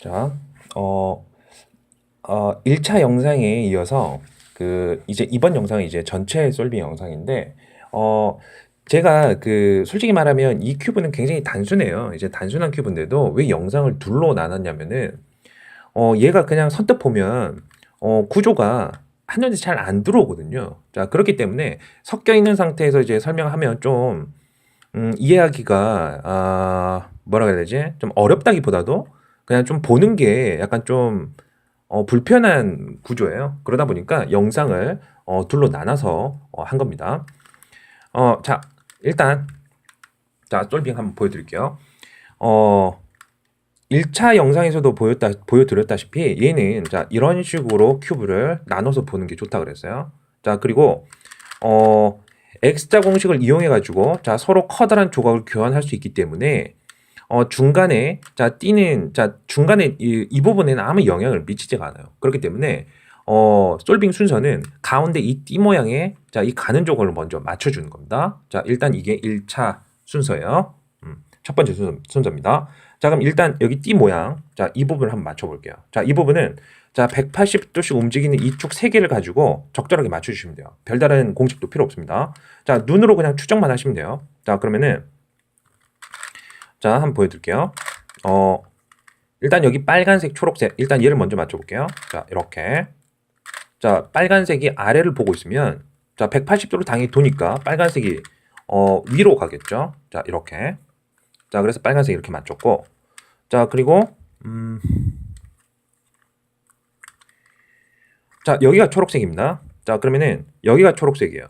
자, 어, 어, 1차 영상에 이어서 그 이제 이번 영상은 이제 전체 솔빙 영상인데 어, 제가 그 솔직히 말하면 이 큐브는 굉장히 단순해요. 이제 단순한 큐브인데도 왜 영상을 둘로 나눴냐면은 어, 얘가 그냥 선뜻 보면 어, 구조가 한눈에 잘 안 들어오거든요. 자, 그렇기 때문에 섞여 있는 상태에서 이제 설명하면 좀 음, 이해하기가 아, 뭐라 그래야 되지? 좀 어렵다기보다도 그냥 좀 보는 게 약간 좀 어, 불편한 구조예요. 그러다 보니까 영상을 어, 둘로 나눠서 어, 한 겁니다. 어, 자, 일단 자, 솔빙 한번 보여드릴게요. 어, 1차 영상에서도 보였다, 보여드렸다시피 얘는 자, 이런 식으로 큐브를 나눠서 보는 게 좋다 그랬어요. 자, 그리고 어, X자 공식을 이용해 가지고 자, 서로 커다란 조각을 교환할 수 있기 때문에 어, 중간에 자, 띄는 자, 중간에 이, 이 부분에는 아무 영향을 미치지가 않아요. 그렇기 때문에 어, 솔빙 순서는 가운데 이 띠 모양의 자, 이 가는 조각을 먼저 맞춰 주는 겁니다. 자, 일단 이게 1차 순서예요. 음, 첫 번째 순서, 순서입니다. 자, 그럼 일단 여기 띠 모양. 자, 이 부분을 한번 맞춰 볼게요. 자, 이 부분은 자, 180도씩 움직이는 이축세 개를 가지고 적절하게 맞춰 주시면 돼요. 별다른 공식도 필요 없습니다. 자, 눈으로 그냥 추정만 하시면 돼요. 자, 그러면은 자, 한번 보여드릴게요. 어, 일단 여기 빨간색, 초록색. 일단 얘를 먼저 맞춰볼게요. 자, 이렇게. 자, 빨간색이 아래를 보고 있으면, 자, 180도로 당연히 도니까 빨간색이, 어, 위로 가겠죠. 자, 이렇게. 자, 그래서 빨간색 이렇게 맞췄고. 자, 그리고, 음. 자, 여기가 초록색입니다. 자, 그러면은, 여기가 초록색이에요.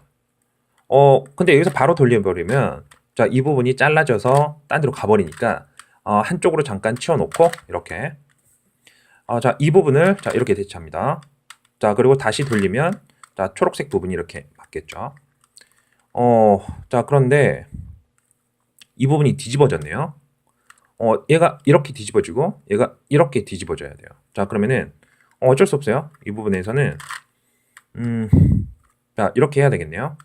어, 근데 여기서 바로 돌려버리면, 자, 이 부분이 잘라져서 딴 데로 가버리니까 어, 한쪽으로 잠깐 치워놓고 이렇게 어, 자, 이 부분을 자 이렇게 대체합니다. 자, 그리고 다시 돌리면 자 초록색 부분이 이렇게 맞겠죠. 어, 자 그런데 이 부분이 뒤집어졌네요. 어, 얘가 이렇게 뒤집어지고 얘가 이렇게 뒤집어져야 돼요. 자, 그러면은 어, 어쩔 수 없어요. 이 부분에서는 음, 자 이렇게 해야 되겠네요.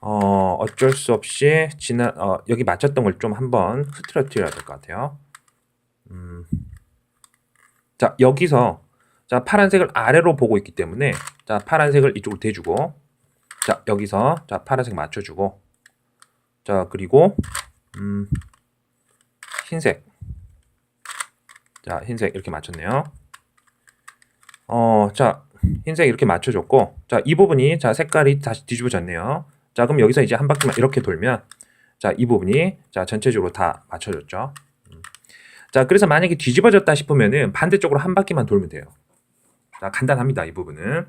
어, 어쩔 수 없이 지나 어, 여기 맞췄던 걸 좀 한번 흐트러뜨려야 될 것 같아요. 음. 자, 여기서 자, 파란색을 아래로 보고 있기 때문에 자, 파란색을 이쪽으로 대주고 자, 여기서 자, 파란색 맞춰 주고 자, 그리고 음, 흰색. 자, 흰색 이렇게 맞췄네요. 어, 자, 흰색 이렇게 맞춰 줬고 자, 이 부분이 자, 색깔이 다시 뒤집어졌네요. 자, 그럼 여기서 이제 한 바퀴만 이렇게 돌면 자, 이 부분이 자, 전체적으로 다 맞춰졌죠. 음. 자, 그래서 만약에 뒤집어졌다 싶으면은 반대쪽으로 한 바퀴만 돌면 돼요. 자, 간단합니다. 이 부분은.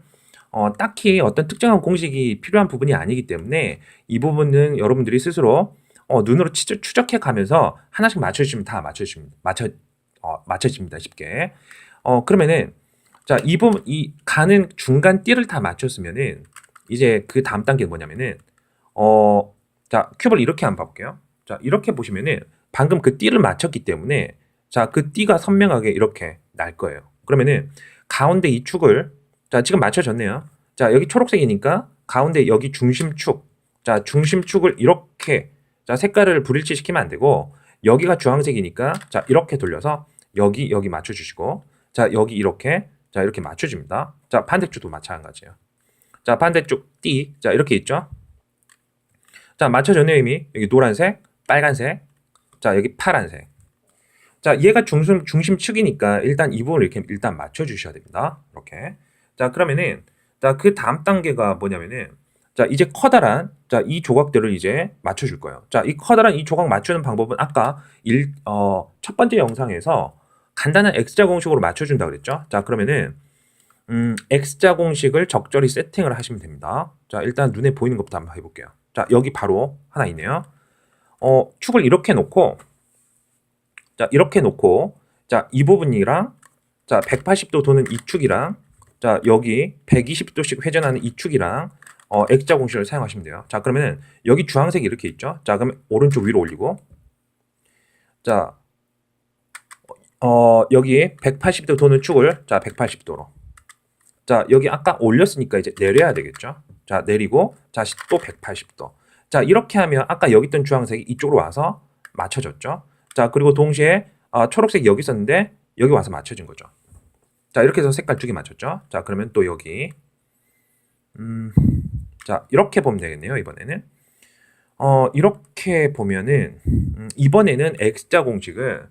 어, 딱히 어떤 특정한 공식이 필요한 부분이 아니기 때문에 이 부분은 여러분들이 스스로 어, 눈으로 추적, 추적해 가면서 하나씩 맞춰주시면 다 맞춰집니다. 맞춰, 어, 맞춰집니다. 쉽게. 어, 그러면은 자, 이 부분, 이 가는 중간 띠를 다 맞췄으면은 이제 그 다음 단계는 뭐냐면은 어, 자, 큐브를 이렇게 한번 봐볼게요. 자, 이렇게 보시면은 방금 그 띠를 맞췄기 때문에 자, 그 띠가 선명하게 이렇게 날 거예요. 그러면은 가운데 이 축을 자, 지금 맞춰졌네요. 자, 여기 초록색이니까 가운데 여기 중심축. 자, 중심축을 이렇게 자, 색깔을 불일치 시키면 안 되고 여기가 주황색이니까 자, 이렇게 돌려서 여기 여기 맞춰 주시고 자, 여기 이렇게 자, 이렇게 맞춰 줍니다. 자, 반대쪽도 마찬가지예요. 자, 반대쪽 띠. 자, 이렇게 있죠? 자, 맞춰졌네요, 이미. 여기 노란색, 빨간색. 자, 여기 파란색. 자, 얘가 중심, 중심축이니까 일단 이 부분을 이렇게 일단 맞춰주셔야 됩니다. 이렇게. 자, 그러면은, 자, 그 다음 단계가 뭐냐면은, 자, 이제 커다란, 자, 이 조각들을 이제 맞춰줄 거예요. 자, 이 커다란 이 조각 맞추는 방법은 아까 일, 어, 첫 번째 영상에서 간단한 X자 공식으로 맞춰준다 그랬죠? 자, 그러면은, 음, X자 공식을 적절히 세팅을 하시면 됩니다. 자, 일단 눈에 보이는 것부터 한번 해볼게요. 자, 여기 바로 하나 있네요. 어, 축을 이렇게 놓고, 자, 이렇게 놓고, 자, 이 부분이랑, 자, 180도 도는 이 축이랑, 자, 여기 120도씩 회전하는 이 축이랑, 어, X자 공식을 사용하시면 돼요. 자, 그러면은, 여기 주황색이 이렇게 있죠? 자, 그러면 오른쪽 위로 올리고, 자, 어, 여기 180도 도는 축을, 자, 180도로. 자, 여기 아까 올렸으니까 이제 내려야 되겠죠? 자, 내리고 다시 또 180도. 자, 이렇게 하면 아까 여기 있던 주황색이 이쪽으로 와서 맞춰졌죠? 자, 그리고 동시에 아, 초록색이 여기 있었는데 여기 와서 맞춰진 거죠. 자, 이렇게 해서 색깔 두 개 맞췄죠. 자, 그러면 또 여기 음, 자, 이렇게 보면 되겠네요. 이번에는 어, 이렇게 보면은 음, 이번에는 X자 공식을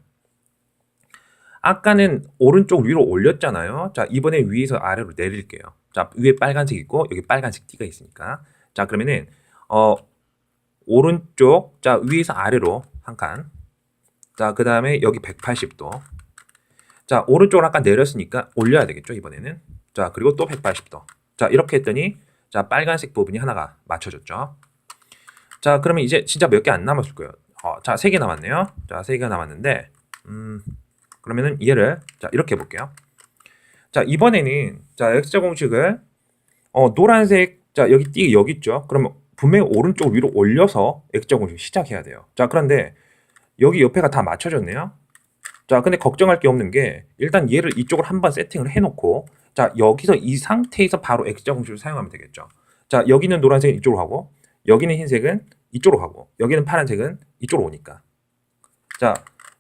아까는 오른쪽 위로 올렸잖아요. 자, 이번에 위에서 아래로 내릴게요. 자, 위에 빨간색 있고 여기 빨간색 띠가 있으니까. 자, 그러면은 어 오른쪽 자, 위에서 아래로 한 칸. 자, 그다음에 여기 180도. 자, 오른쪽으로 아까 내렸으니까 올려야 되겠죠, 이번에는. 자, 그리고 또 180도. 자, 이렇게 했더니 자, 빨간색 부분이 하나가 맞춰졌죠. 자, 그러면 이제 진짜 몇 개 안 남았을 거예요. 어, 자, 세 개 남았네요. 자, 세 개가 남았는데 음, 그러면은 얘를 자 이렇게 볼게요. 자 이번에는 자 x자 공식을 어 노란색 자 여기 띠 여기 있죠. 그러면 분명히 오른쪽 위로 올려서 x자 공식 시작해야 돼요. 자 그런데 여기 옆에가 다 맞춰졌네요. 자 근데 걱정할 게 없는 게 일단 얘를 이쪽으로 한번 세팅을 해 놓고 자 여기서 이 상태에서 바로 x자 공식을 사용하면 되겠죠. 자 여기는 노란색은 이쪽으로 하고 여기는 흰색은 이쪽으로 하고 여기는 파란색은 이쪽으로 오니까 자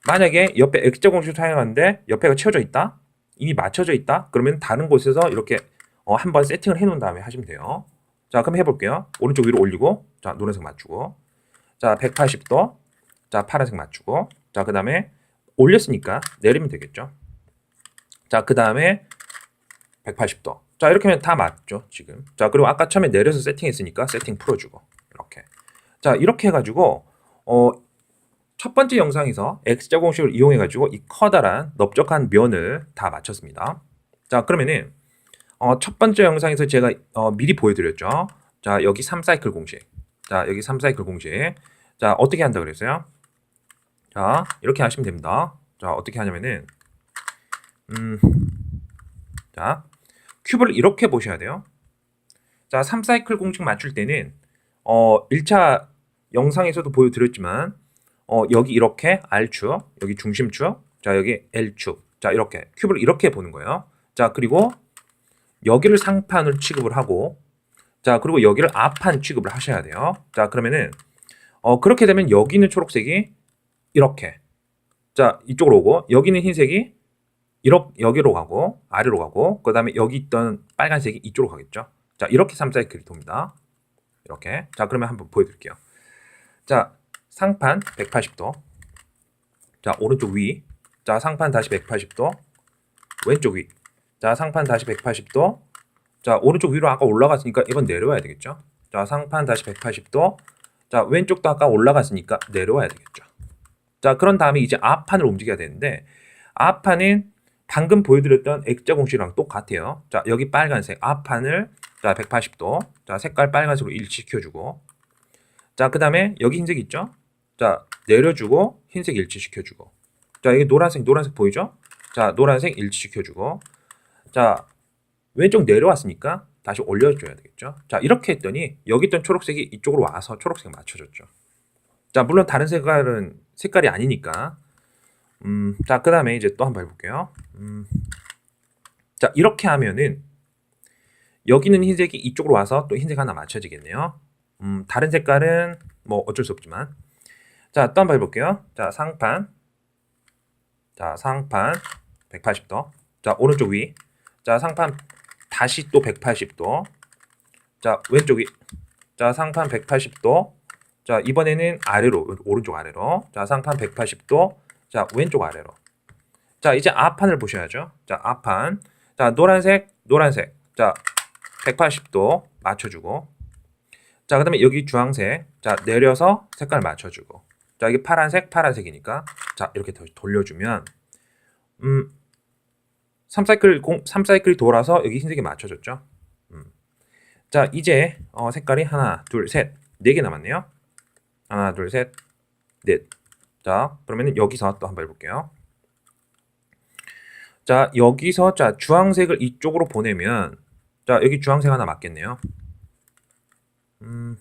만약에 옆에 X자 공식을 사용하는데 옆에가 채워져 있다? 이미 맞춰져 있다? 그러면 다른 곳에서 이렇게 어, 한번 세팅을 해 놓은 다음에 하시면 돼요. 자, 그럼 해볼게요. 오른쪽 위로 올리고, 자, 노란색 맞추고, 자, 180도, 자, 파란색 맞추고, 자, 그 다음에 올렸으니까 내리면 되겠죠. 자, 그 다음에 180도. 자, 이렇게 하면 다 맞죠, 지금. 자, 그리고 아까 처음에 내려서 세팅했으니까 세팅 풀어주고, 이렇게. 자, 이렇게 해가지고, 어, 첫 번째 영상에서 X자 공식을 이용해 가지고 이 커다란 넓적한 면을 다 맞췄습니다. 자 그러면은 어, 첫 번째 영상에서 제가 어, 미리 보여드렸죠. 자 여기 3사이클 공식. 자 여기 3사이클 공식. 자 어떻게 한다 그랬어요? 자 이렇게 하시면 됩니다. 자 어떻게 하냐면은 음, 자 큐브를 이렇게 보셔야 돼요. 자 3사이클 공식 맞출 때는 어 1차 영상에서도 보여드렸지만 어, 여기 이렇게 R축, 여기 중심축, 자, 여기 L축. 자, 이렇게 큐브를 이렇게 보는 거예요. 자, 그리고 여기를 상판으로 취급을 하고 자, 그리고 여기를 앞판 취급을 하셔야 돼요. 자, 그러면은 어, 그렇게 되면 여기 있는 초록색이 이렇게 자, 이쪽으로 오고 여기 는 흰색이 이렇게 여기로 가고 아래로 가고 그 다음에 여기 있던 빨간색이 이쪽으로 가겠죠. 자, 이렇게 3사이클이 돕니다. 이렇게. 자, 그러면 한번 보여 드릴게요. 자, 상판 180도. 자, 오른쪽 위. 자, 상판 다시 180도. 왼쪽 위. 자, 상판 다시 180도. 자, 오른쪽 위로 아까 올라갔으니까 이건 내려와야 되겠죠. 자, 상판 다시 180도. 자, 왼쪽도 아까 올라갔으니까 내려와야 되겠죠. 자, 그런 다음에 이제 앞판을 움직여야 되는데 앞판은 방금 보여드렸던 X자 공식이랑 똑같아요. 자, 여기 빨간색 앞판을 자, 180도. 자, 색깔 빨간색으로 일치시켜주고 자, 그 다음에 여기 흰색 있죠? 자, 내려주고 흰색 일치시켜주고. 자, 이게 노란색, 노란색 보이죠? 자, 노란색 일치시켜주고. 자, 왼쪽 내려왔으니까 다시 올려줘야 되겠죠? 자, 이렇게 했더니 여기 있던 초록색이 이쪽으로 와서 초록색 맞춰졌죠. 자, 물론 다른 색깔은 색깔이 아니니까. 음, 자, 그 다음에 이제 또 한번 해볼게요. 음, 자, 이렇게 하면은 여기는 흰색이 이쪽으로 와서 또 흰색 하나 맞춰지겠네요. 음, 다른 색깔은 뭐 어쩔 수 없지만. 자, 또 한 번 해볼게요. 자, 상판. 자, 상판 180도. 자, 오른쪽 위. 자, 상판 다시 또 180도. 자, 왼쪽 위. 자, 상판 180도. 자, 이번에는 아래로, 오른쪽 아래로. 자, 상판 180도. 자, 왼쪽 아래로. 자, 이제 앞판을 보셔야죠. 자, 앞판. 자, 노란색, 노란색. 자, 180도 맞춰주고. 자, 그 다음에 여기 주황색. 자, 내려서 색깔 맞춰주고. 자, 이게 파란색, 파란색이니까. 자, 이렇게 더 돌려주면, 음, 3사이클, 공, 3사이클이 돌아서 여기 흰색이 맞춰졌죠. 음. 자, 이제, 어, 색깔이 하나, 둘, 셋, 네 개 남았네요. 하나, 둘, 셋, 넷. 자, 그러면 여기서 또 한번 해볼게요. 자, 여기서, 자, 주황색을 이쪽으로 보내면, 자, 여기 주황색 하나 맞겠네요. 음.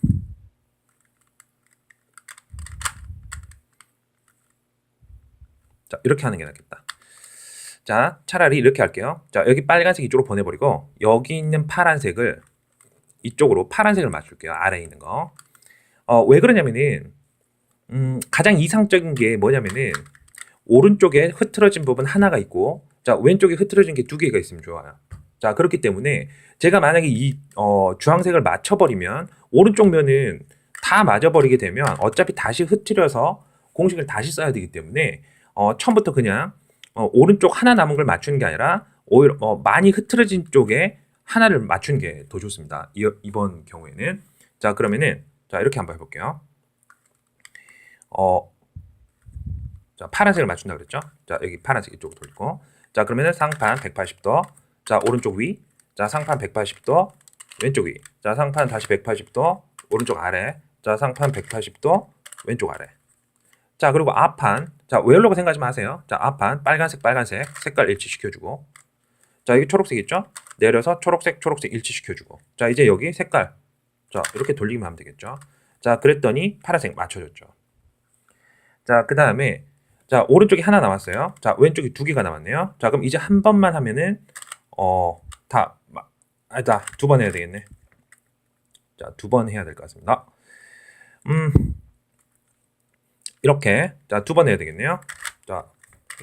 자, 이렇게 하는 게 낫겠다. 자, 차라리 이렇게 할게요. 자, 여기 빨간색 이쪽으로 보내버리고, 여기 있는 파란색을 이쪽으로 파란색을 맞출게요. 아래에 있는 거. 어, 왜 그러냐면은, 음, 가장 이상적인 게 뭐냐면은, 오른쪽에 흐트러진 부분 하나가 있고 자 왼쪽에 흐트러진 게 두 개가 있으면 좋아요. 자 그렇기 때문에 제가 만약에 이 어, 주황색을 맞춰버리면 오른쪽 면은 다 맞아버리게 되면 어차피 다시 흐트려서 공식을 다시 써야 되기 때문에 어, 처음부터 그냥 어, 오른쪽 하나 남은 걸 맞추는 게 아니라 오히려 어, 많이 흐트러진 쪽에 하나를 맞추는 게 더 좋습니다. 이, 이번 경우에는. 자 그러면은 자 이렇게 한번 해볼게요. 어, 자 파란색을 맞춘다 그랬죠? 자 여기 파란색 이쪽으로 돌리고. 자 그러면은 상판 180도. 자 오른쪽 위, 자 상판 180도. 왼쪽 위, 자 상판 다시 180도. 오른쪽 아래, 자 상판 180도. 왼쪽 아래. 자 그리고 앞판 자 웨일로고 생각하지 마세요. 자 앞판 빨간색 빨간색 색깔 일치시켜주고 자 여기 초록색 있죠? 내려서 초록색 초록색 일치시켜주고 자 이제 여기 색깔 자 이렇게 돌리기만 하면 되겠죠? 자 그랬더니 파란색 맞춰졌죠. 자 그 다음에 자 오른쪽이 하나 남았어요. 자 왼쪽이 두 개가 남았네요. 자 그럼 이제 한 번만 하면은 어 다 아니다 두 번 해야 되겠네. 자 두 번 해야 될 것 같습니다. 음 이렇게 자 두 번 해야 되겠네요. 자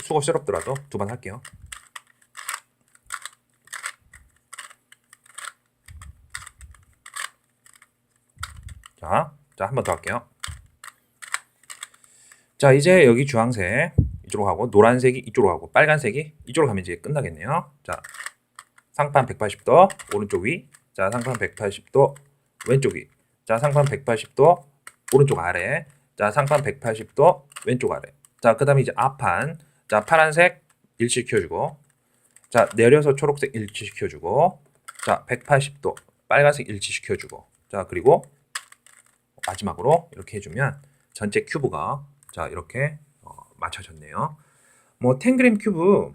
수고스럽더라도 두 번 할게요. 자, 자 한 번 더 할게요. 자 이제 여기 주황색 이쪽으로 가고 노란색이 이쪽으로 가고 빨간색이 이쪽으로 가면 이제 끝나겠네요. 자 상판 180도 오른쪽 위, 자 상판 180도 왼쪽 위, 자 상판 180도 오른쪽 아래, 자 상판 180도 왼쪽 아래. 자 그 다음에 이제 앞판, 자 파란색 일치시켜주고, 자 내려서 초록색 일치시켜주고, 자 180도 빨간색 일치시켜주고, 자 그리고 마지막으로 이렇게 해주면 전체 큐브가 자 이렇게 어, 맞춰졌네요. 뭐 탱그램 큐브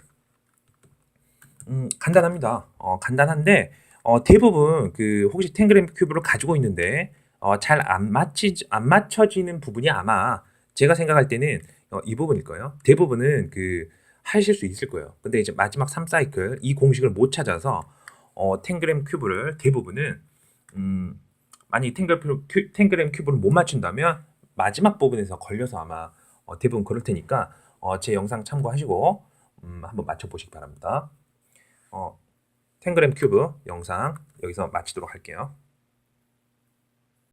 음, 간단합니다. 어, 간단한데 어, 대부분 그 혹시 탱그램 큐브를 가지고 있는데 어, 잘안 맞지 안 맞춰지는 부분이 아마 제가 생각할 때는 어, 이 부분일 거예요. 대부분은 그 하실 수 있을 거예요. 근데 이제 마지막 3사이클 이 공식을 못 찾아서 어, 탱그램 큐브를 대부분은 음, 만약 탱글 큐, 탱그램 큐브를 못 맞춘다면 마지막 부분에서 걸려서 아마 어, 대부분 그럴 테니까 어, 제 영상 참고하시고 음, 한번 맞춰보시기 바랍니다. 어, 탱그램 큐브 영상 여기서 마치도록 할게요.